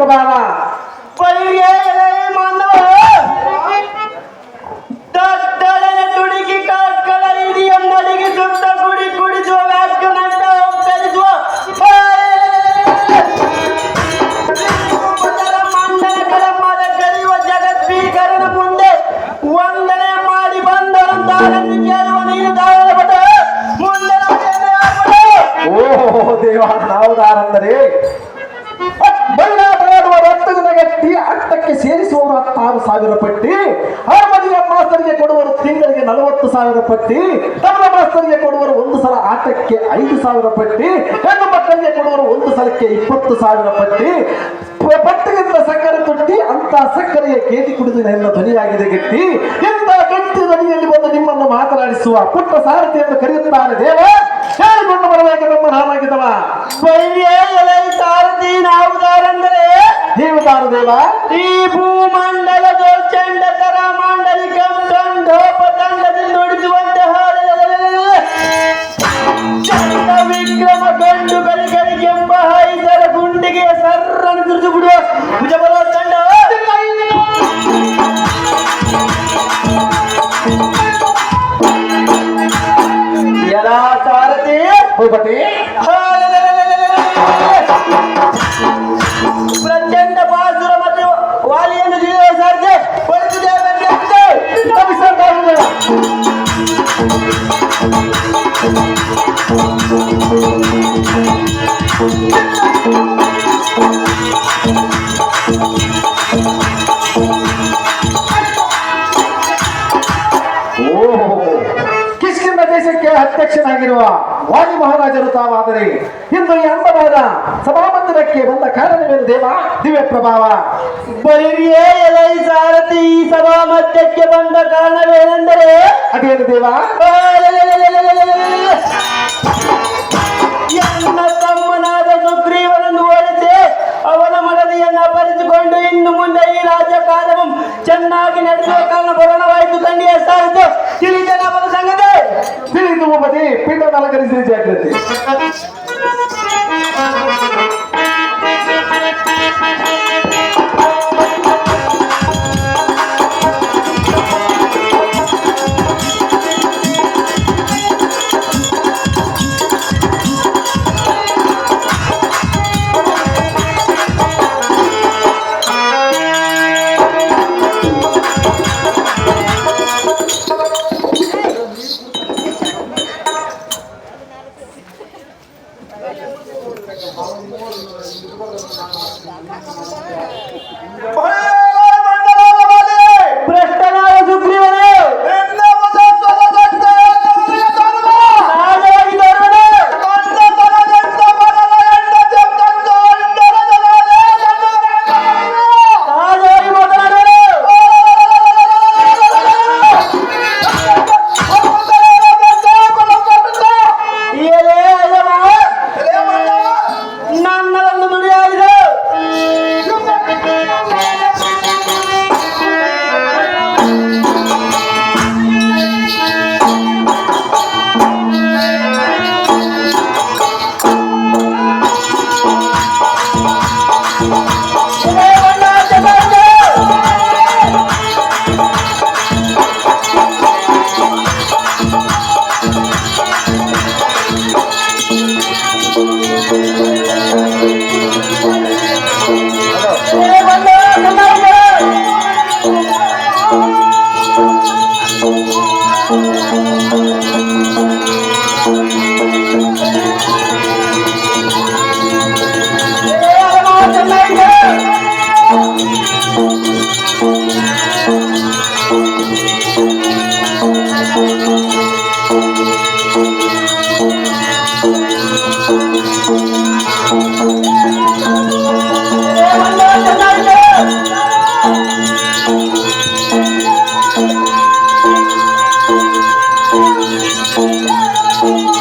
প্রদানা ನಲವತ್ತು ಸಾವಿರ ಪಟ್ಟಿ ತನ್ನ ಮಾಸ್ತರಿಗೆ ಕೊಡುವರು ಒಂದು ಸಲ ಆಟಕ್ಕೆ ಐದು ಸಾವಿರ ಪಟ್ಟಿ ಹೆಣ್ಣು ಮಕ್ಕಳಿಗೆ ಕೊಡುವರು ಒಂದು ಸಲಕ್ಕೆ ಇಪ್ಪತ್ತು ಸಾವಿರ ಪಟ್ಟಿ. ಪಟ್ಟಿಗಿಂತ ಸಕ್ಕರೆ ತೊಟ್ಟಿ ಅಂತ ಸಕ್ಕರೆಯ ಕೇಟಿ ಕುಡಿದು ಎಲ್ಲ ಧ್ವನಿಯಾಗಿದೆ ಗಟ್ಟಿ. ಎಂತ ಗಟ್ಟಿ ಧ್ವನಿಯಲ್ಲಿ ಬಂದು ನಿಮ್ಮನ್ನು ಮಾತನಾಡಿಸುವ ಪುಟ್ಟ ಸಾರಥಿ ಎಂದು ಕರೆಯುತ್ತಾರೆ ದೇವ. ಹೇಳಿಕೊಂಡು ಬರಬೇಕು ನಮ್ಮ ನಾನಾಗಿದ್ದವ. ಸಾರಥಿ ನಾವುದಾರೆಂದರೆ ಈ ಭೂಮಂಡಲ ತರ ಮಾಂಡಲಿಕ বিক্রম দণ্ডকারী ವಾಯು ಮಹಾರಾಜರು ತಾವಾದರೆ. ಇಂದು ಈ ಅಂದವಾದ ಸಭಾಮಂದಿರಕ್ಕೆ ಬಂದ ಕಾರಣವೇನು ದೇವ? ದಿವ್ಯ ಪ್ರಭಾವ. ಬರಿಯೇ ಎಲೈ ಸಾರಥಿ ಈ ಸಭಾ ಮಧ್ಯಕ್ಕೆ ಬಂದ ಕಾರಣವೇನೆಂದರೆ? ಅದೇನು ದೇವ? ಎನ್ನ ತಮ್ಮನಾದ ಸುಗ್ರೀವನನ್ನು ಓಡಿಸಿ ಅವನ ಮಡದಿಯನ್ನ ಅಪಹರಿಸಿಕೊಂಡು ಇನ್ನು ಮುಂದೆ ಈ ರಾಜ್ಯ ಕಾರ್ಯವು ಚೆನ್ನಾಗಿ ನಡೆಸುವ ಕಾರಣ ಬರೋಣವಾಯಿತು ತಂದೆಯ ಸಾರಿತು. ತಿಳಿದನ ಸಂಗತಿ? తిరిగి ఉపది పీఠం అలంకరించినట్లయితే Thank you. ಬಂಡ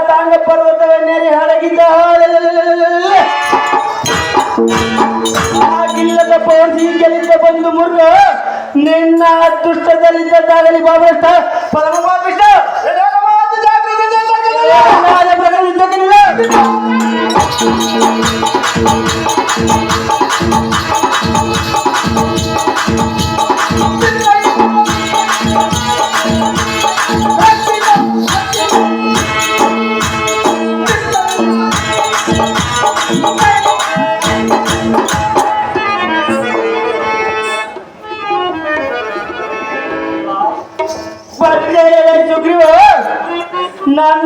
ಮಾತಾಂಗ ಪರ್ವತವನ್ನೇರಿ ಹಡಗಿದ್ದ ಆಗಿಲ್ಲದ ಪೌರ್ಸಿ ಗೆಲ್ಲಿದ್ದ ಬಂದು ಮುರ್ಗ ನಿನ್ನ ಅದೃಷ್ಟದಲ್ಲಿದ್ದಾಗಲಿ ಬಾಬಷ್ಟ ಪರಮ ಬಾಬಿಷ್ಟ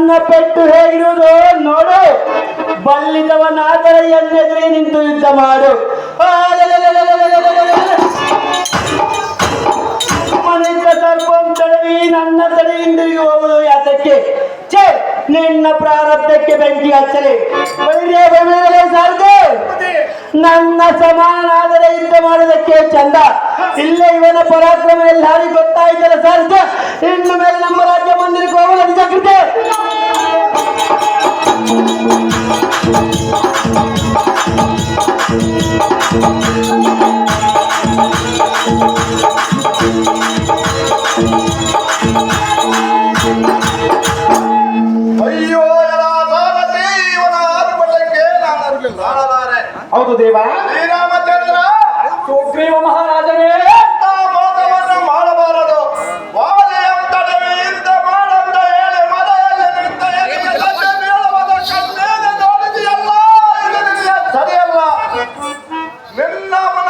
ನನ್ನ ಪೆಟ್ಟು ಹೇಗಿರುವುದು ನೋಡು. ಬಲ್ಲಿದವನಾದರೆ ಎಲ್ಲೆದ್ರೆ ನಿಂತು ಯುದ್ಧ ಮಾಡು. ಮನಿತ ಸರ್ಪಂ ತಡವಿ, ನನ್ನ ತಡೆ ಹಿಂದಿರುಗಿ ಹೋಗುದು ಯಾತಕ್ಕೆ? ಚೇ ನಿನ್ನ ಪ್ರಾರಬ್ಧಕ್ಕೆ ಬೆಂಕಿ ಹಚ್ಚಲಿ. ಸಾರದೆ. ನನ್ನ ಸಮಾನನಾದರೆ ಯುದ್ಧ ಮಾಡುವುದಕ್ಕೆ ಚಂದ. ಇಲ್ಲೇ, ಇವನ ಪರಾಕ್ರಮ ಎಲ್ಲಾರಿ ಗೊತ್ತಾಯ್ತಲ್ಲ ಸಾರ್ದು. ಇನ್ನು ಮೇಲೆ phenomenal.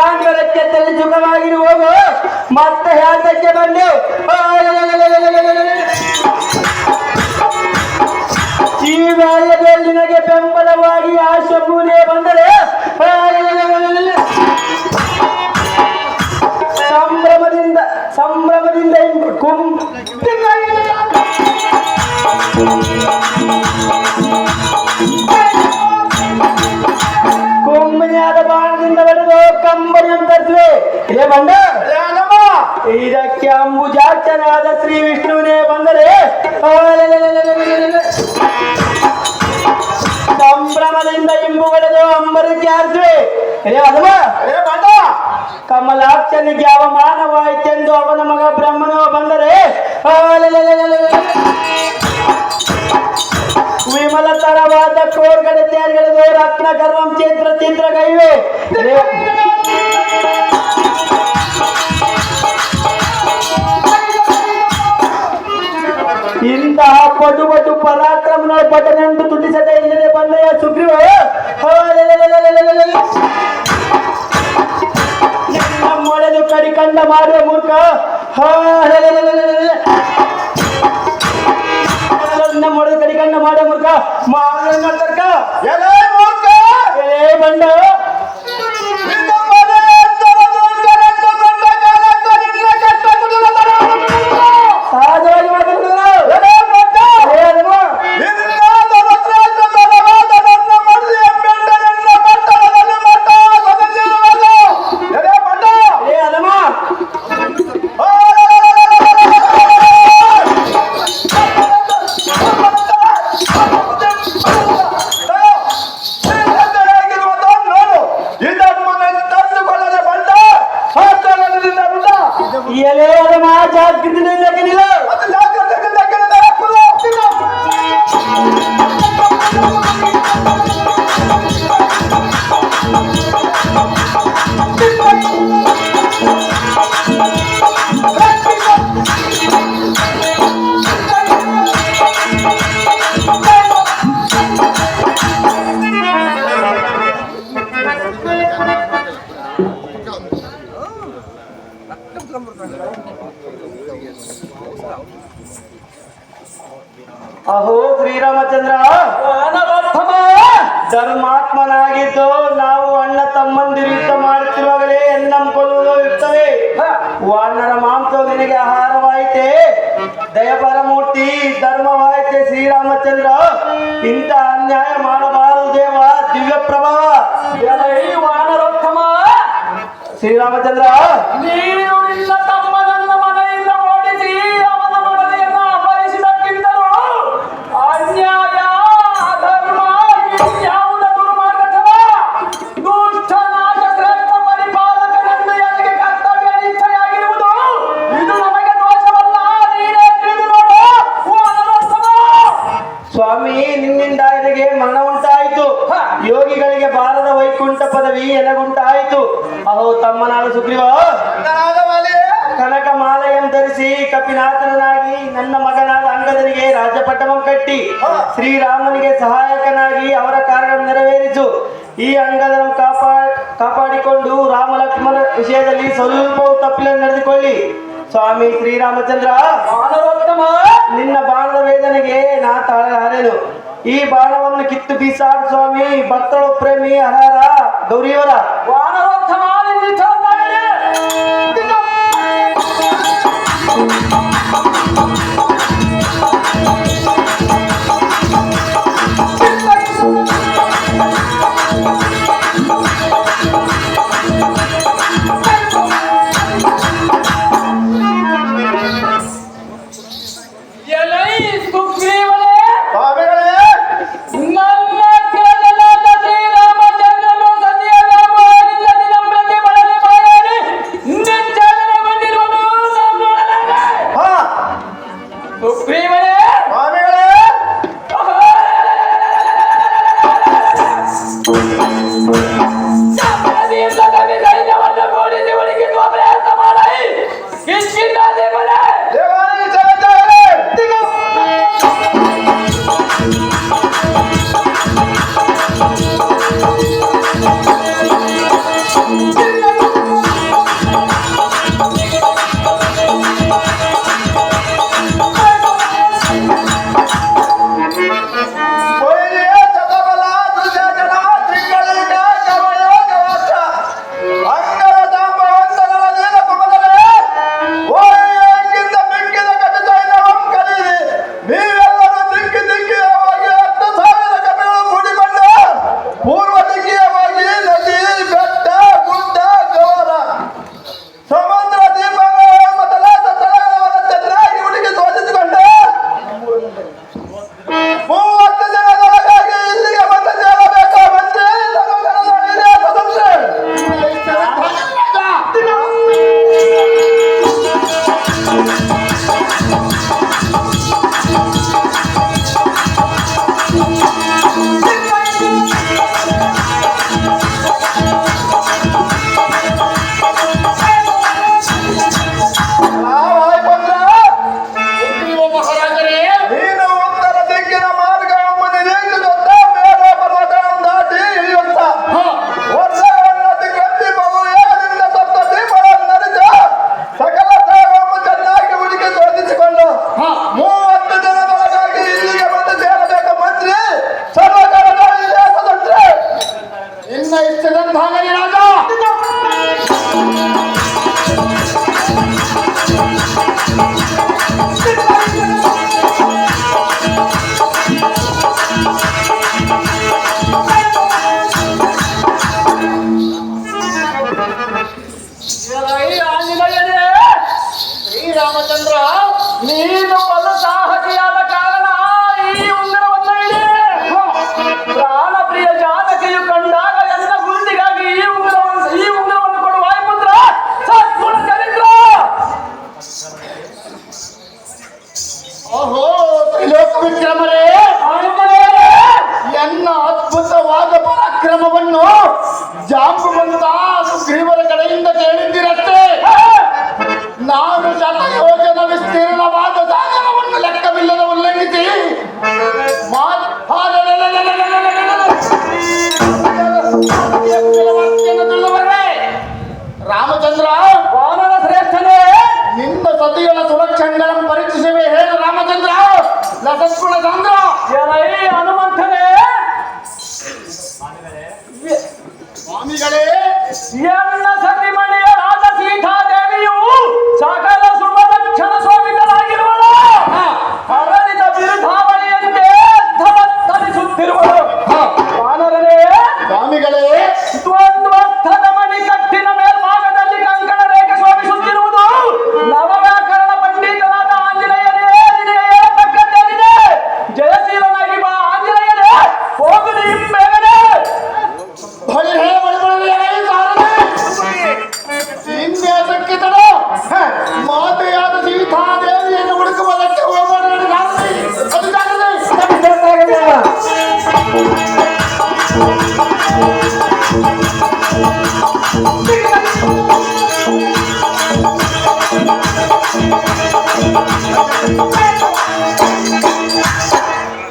ಸ್ಥಳಾಂತರಕ್ಕೆ ತಲೆ ಸುಖವಾಗಿ ಹೋಗು. ಮತ್ತೆ ಹ್ಯಾತಕ್ಕೆ ಬಂದು ಈ ವೇಳೆಯಲ್ಲಿ ನಿನಗೆ ಬೆಂಬಲವಾಗಿ ಆ ಬಂದರೆ ಅಂಬುಜಾಕ್ಷನಾದ ಶ್ರೀ ವಿಷ್ಣುವಿನೇ ಬಂದರೆ ಸಂಭ್ರಮದಿಂದ ಇಂಬುಗಳದು ಬೆಳೆದು ಅಂಬರಕ್ಕೆ ಆರಿಸುವೆ ಕಮಲಾಕ್ಷನಿಗೆ ಅವಮಾನವಾಯಿತೆಂದು ಅವನ ಮಗ ಬ್ರಹ್ಮನು ಬಂದರೆ ವಿಮಲ ತರವಾದ ಕೋರ್ಗಡೆ ತೇರ್ಗಡೆದು ರತ್ನ ಗರ್ವಂ ಚಿತ್ರ ಚಿತ್ರ ಕೈವೆ ಇಂತಹ ಪಟು ಪಟು ಪರಾಕ್ರಮನ ಪಟನೆಂದು ತುಟಿಸದೆ ಇಲ್ಲದೆ ಬಂದೆಯ ಸುಗ್ರೀವ? ಮೊಳೆದು ಕಡಿಕಂಡ ಮಾಡುವ ಮೂರ್ಖ. ನನ್ನ ಎಲೆ ಅದಮ್ಮ ಜಾಗೃತಿಯಿಂದ ಜಗನಿಲ್ಲ ಅಹೋ ಧರ್ಮಾತ್ಮನಾಗಿದ್ದು ನಾವು ಅಣ್ಣ ತಮ್ಮಂದಿರಿಂದ ಮಾಡುತ್ತಿರುವಾಗಲೇ ಎನ್ನಂಕೊಳ್ಳುವುದು ಇರ್ತವೆ ವಾನರ ಮಾಂಸ ನಿನಗೆ ಆಹಾರವಾಯಿತೆ. ದಯಪರಮೂರ್ತಿ, ಧರ್ಮವಾಯಿತೆ ಶ್ರೀರಾಮಚಂದ್ರ. ಇಂಥ ಅನ್ಯಾಯ ಸ್ವಾಮಿ ನಿನ್ನಿಂದ ಇದಕ್ಕೆ ಮರಣ ಉಂಟಾಯಿತು. ಯೋಗಿಗಳಿಗೆ ಬಾರದ ವೈಕುಂಠ ಪದವಿ ಎನಗುಂಟಾಯಿತು. ಅಹೋ ತಮ್ಮನಾದ ಸುಗ್ರೀವ ಕನಕ ಮಾಲೆಯನ್ನು ಧರಿಸಿ ಕಪಿನಾಥನಾಗಿ ನನ್ನ ಮಗನಾದ ಅಂಗದನಿಗೆ ರಾಜ್ಯಪಟ್ಟಮ ಕಟ್ಟಿ ಶ್ರೀರಾಮನಿಗೆ ಸಹಾಯಕನಾಗಿ ಅವರ ಕಾರ್ಯಗಳನ್ನು ನೆರವೇರಿಸು. ಈ ಅಂಗದನ ಕಾಪಾ ಕಾಪಾಡಿಕೊಂಡು ರಾಮ ಲಕ್ಷ್ಮಣ ವಿಷಯದಲ್ಲಿ ಸ್ವಲ್ಪವೂ ತಪ್ಪಿಲ್ಲ ನಡೆದುಕೊಳ್ಳಿ. ಸ್ವಾಮಿ ಶ್ರೀರಾಮಚಂದ್ರ ವಾನರೋತ್ತಮ ನಿನ್ನ ಬಾಣದ ವೇದನೆಗೆ ನಾ ತಾಳಲಾರೆನು ಈ ಬಾಣವನ್ನು ಕಿತ್ತು ಬೀಸಾಡ್ ಸ್ವಾಮಿ ಭಕ್ತಳು ಪ್ರೇಮಿ ಹರಹರ ಗೌರಿಯವರ. ನೀನು